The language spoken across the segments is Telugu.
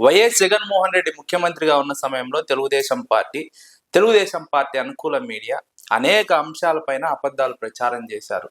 వైఎస్ జగన్మోహన్ రెడ్డి ముఖ్యమంత్రిగా ఉన్న సమయంలో తెలుగుదేశం పార్టీ తెలుగుదేశం పార్టీ అనుకూల మీడియా అనేక అంశాలపైన అబద్ధాలు ప్రచారం చేశారు.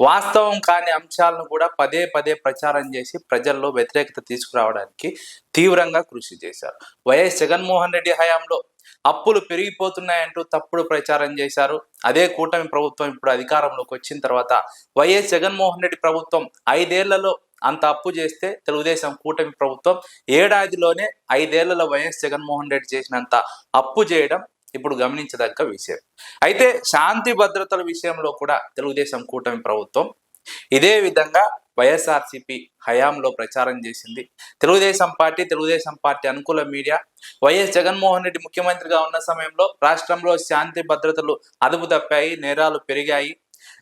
వాస్తవం కాని అంశాలను కూడా పదే పదే ప్రచారం చేసి ప్రజల్లో వ్యతిరేకత తీసుకురావడానికి తీవ్రంగా కృషి చేశారు. వైఎస్ జగన్మోహన్ రెడ్డి హయాంలో అప్పులు పెరిగిపోతున్నాయంటూ తప్పుడు ప్రచారం చేశారు. అదే కూటమి ప్రభుత్వం ఇప్పుడు అధికారంలోకి వచ్చిన తర్వాత వైఎస్ జగన్మోహన్ రెడ్డి ప్రభుత్వం ఐదేళ్ళలో అంత అప్పు చేస్తే తెలుగుదేశం కూటమి ప్రభుత్వం ఏడాదిలోనే ఐదేళ్ళలో వైఎస్ జగన్మోహన్ రెడ్డి చేసినంత అప్పు చేయడం ఇప్పుడు గమనించదగ్గ విషయం. అయితే శాంతి భద్రతల విషయంలో కూడా తెలుగుదేశం కూటమి ప్రభుత్వం ఇదే విధంగా వైఎస్ఆర్సిపి హయాంలో ప్రచారం చేసింది. తెలుగుదేశం పార్టీ తెలుగుదేశం పార్టీ అనుకూల మీడియా వైఎస్ జగన్మోహన్ రెడ్డి ముఖ్యమంత్రిగా ఉన్న సమయంలో రాష్ట్రంలో శాంతి భద్రతలు అదుపు తప్పాయి నేరాలు పెరిగాయి.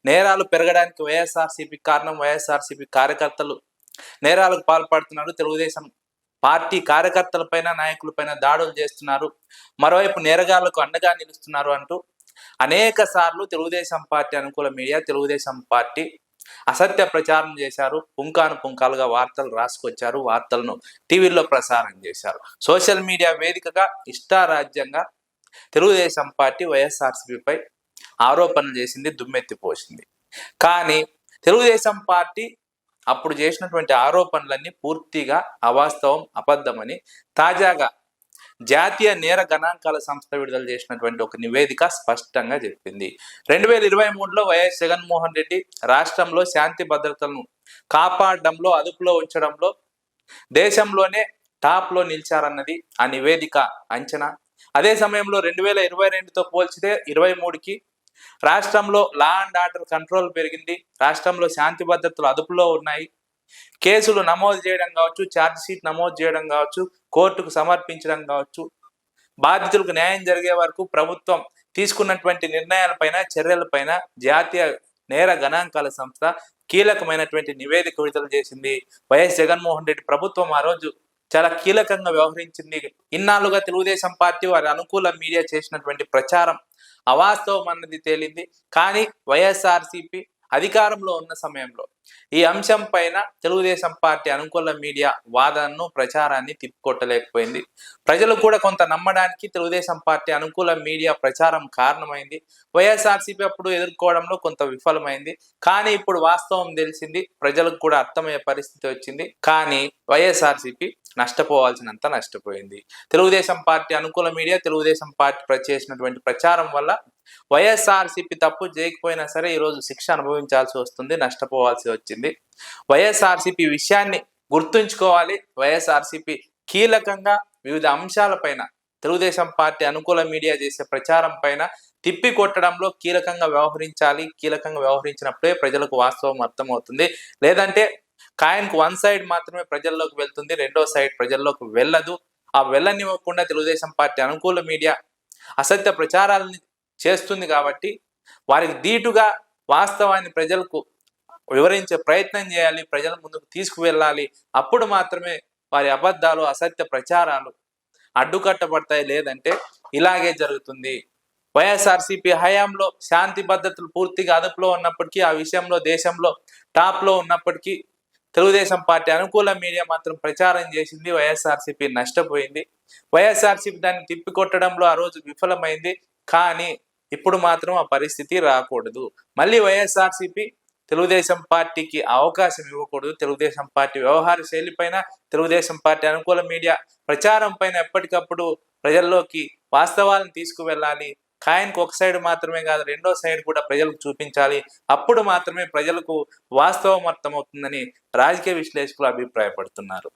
నేరాలు పెరగడానికి వైఎస్ఆర్సీపీ కారణం వైఎస్ఆర్సీపీ కార్యకర్తలు. నేరాలకు పాల్పడుతున్నారు తెలుగుదేశం పార్టీ కార్యకర్తలపైన నాయకులపైన దాడులు చేస్తున్నారు. మరోవైపు నేరగాళ్ళకు అండగా నిలుస్తున్నారు అంటూ అనేక సార్లు తెలుగుదేశం పార్టీ అనుకూల మీడియా తెలుగుదేశం పార్టీ అసత్య ప్రచారం చేశారు. పుంకాను పుంకాలుగా వార్తలు రాసుకొచ్చారు. వార్తలను టీవీల్లో ప్రసారం చేశారు. సోషల్ మీడియా వేదికగా ఇష్టారాజ్యంగా తెలుగుదేశం పార్టీ వైఎస్ఆర్సీపీపై ఆరోపణలు చేసింది దుమ్మెత్తిపోసింది. కానీ తెలుగుదేశం పార్టీ అప్పుడు చేసినటువంటి ఆరోపణలన్నీ పూర్తిగా అవాస్తవం అబద్ధమని తాజాగా జాతీయ నేర గణాంకాల సంస్థ విడుదల చేసినటువంటి ఒక నివేదిక స్పష్టంగా చెప్పింది. రెండు వేల ఇరవై మూడులో వైఎస్ జగన్మోహన్ రెడ్డి రాష్ట్రంలో శాంతి భద్రతలను కాపాడడంలో అదుపులో ఉంచడంలో దేశంలోనే టాప్లో నిలిచారన్నది ఆ నివేదిక అంచనా. అదే సమయంలో రెండు వేల ఇరవై రెండుతో పోల్చితే ఇరవై మూడుకి రాష్ట్రంలో లా అండ్ ఆర్డర్ కంట్రోల్ పెరిగింది. రాష్ట్రంలో శాంతి భద్రతలు అదుపులో ఉన్నాయి. కేసులు నమోదు చేయడం కావచ్చు ఛార్జ్ షీట్ నమోదు చేయడం కావచ్చు కోర్టుకు సమర్పించడం కావచ్చు. బాధితులకు న్యాయం జరిగే వరకు ప్రభుత్వం తీసుకున్నటువంటి నిర్ణయాలపైన చర్యలపైన జాతీయ నేర గణాంకాల సంస్థ కీలకమైనటువంటి నివేదిక విడుదల చేసింది. వైఎస్ జగన్మోహన్ రెడ్డి ప్రభుత్వం ఆ రోజు చాలా కీలకంగా వ్యవహరించింది. ఇన్నాళ్ళుగా తెలుగుదేశం పార్టీ వారి అనుకూల మీడియా చేసినటువంటి ప్రచారం అవాస్తవం అన్నది తేలింది. కానీ వైఎస్ఆర్సిపి అధికారంలో ఉన్న సమయంలో ఈ అంశం పైన తెలుగుదేశం పార్టీ అనుకూల మీడియా వాదనను ప్రచారాన్ని తిప్పుకొట్టలేకపోయింది. ప్రజలు కూడా కొంత నమ్మడానికి తెలుగుదేశం పార్టీ అనుకూల మీడియా ప్రచారం కారణమైంది. వైఎస్ఆర్సీపీ అప్పుడు ఎదుర్కోవడంలో కొంత విఫలమైంది. కానీ ఇప్పుడు వాస్తవం తెలిసింది ప్రజలకు కూడా అర్థమయ్యే పరిస్థితి వచ్చింది. కానీ వైఎస్ఆర్సీపీ నష్టపోవాల్సినంత నష్టపోయింది. తెలుగుదేశం పార్టీ అనుకూల మీడియా తెలుగుదేశం పార్టీ చేసినటువంటి ప్రచారం వల్ల వైఎస్ఆర్సీపీ తప్పు చేయకపోయినా సరే ఈరోజు శిక్ష అనుభవించాల్సి వస్తుంది నష్టపోవాల్సి వచ్చింది. వైఎస్ఆర్సీపీ విషయాన్ని గుర్తుంచుకోవాలి. వైఎస్ఆర్సీపీ కీలకంగా వివిధ అంశాలపైన తెలుగుదేశం పార్టీ అనుకూల మీడియా చేసే ప్రచారం పైన తిప్పి కొట్టడంలో కీలకంగా వ్యవహరించాలి. కీలకంగా వ్యవహరించినప్పుడే ప్రజలకు వాస్తవం అర్థమవుతుంది. లేదంటే కాయన్కు వన్ సైడ్ మాత్రమే ప్రజల్లోకి వెళ్తుంది. రెండో సైడ్ ప్రజల్లోకి వెళ్ళదు. ఆ వెళ్ళనివ్వకుండా తెలుగుదేశం పార్టీ అనుకూల మీడియా అసత్య ప్రచారాలని చేస్తుంది కాబట్టి వారికి ధీటుగా వాస్తవాన్ని ప్రజలకు వివరించే ప్రయత్నం చేయాలి ప్రజల ముందుకు తీసుకువెళ్ళాలి. అప్పుడు మాత్రమే వారి అబద్ధాలు అసత్య ప్రచారాలు అడ్డుకట్టబడతాయి లేదంటే ఇలాగే జరుగుతుంది. వైఎస్ఆర్సీపీ హయాంలో శాంతి భద్రతలు పూర్తిగా అదుపులో ఉన్నప్పటికీ ఆ విషయంలో దేశంలో టాప్లో ఉన్నప్పటికీ తెలుగుదేశం పార్టీ అనుకూల మీడియా మాత్రం ప్రచారం చేసింది వైఎస్ఆర్సీపీ నష్టపోయింది. వైఎస్ఆర్సీపీ దాన్ని తిప్పికొట్టడంలో ఆ రోజు విఫలమైంది. కానీ ఇప్పుడు మాత్రం ఆ పరిస్థితి రాకూడదు. మళ్ళీ వైఎస్ఆర్సీపీ తెలుగుదేశం పార్టీకి అవకాశం ఇవ్వకూడదు. తెలుగుదేశం పార్టీ వ్యవహార శైలి పైన తెలుగుదేశం పార్టీ అనుకూల మీడియా ప్రచారం పైన ఎప్పటికప్పుడు ప్రజల్లోకి వాస్తవాలను తీసుకువెళ్ళాలి. కాయన్కి ఒక సైడ్ మాత్రమే కాదు రెండో సైడ్ కూడా ప్రజలకు చూపించాలి. అప్పుడు మాత్రమే ప్రజలకు వాస్తవం అర్థమవుతుందని రాజకీయ విశ్లేషకులు అభిప్రాయపడుతున్నారు.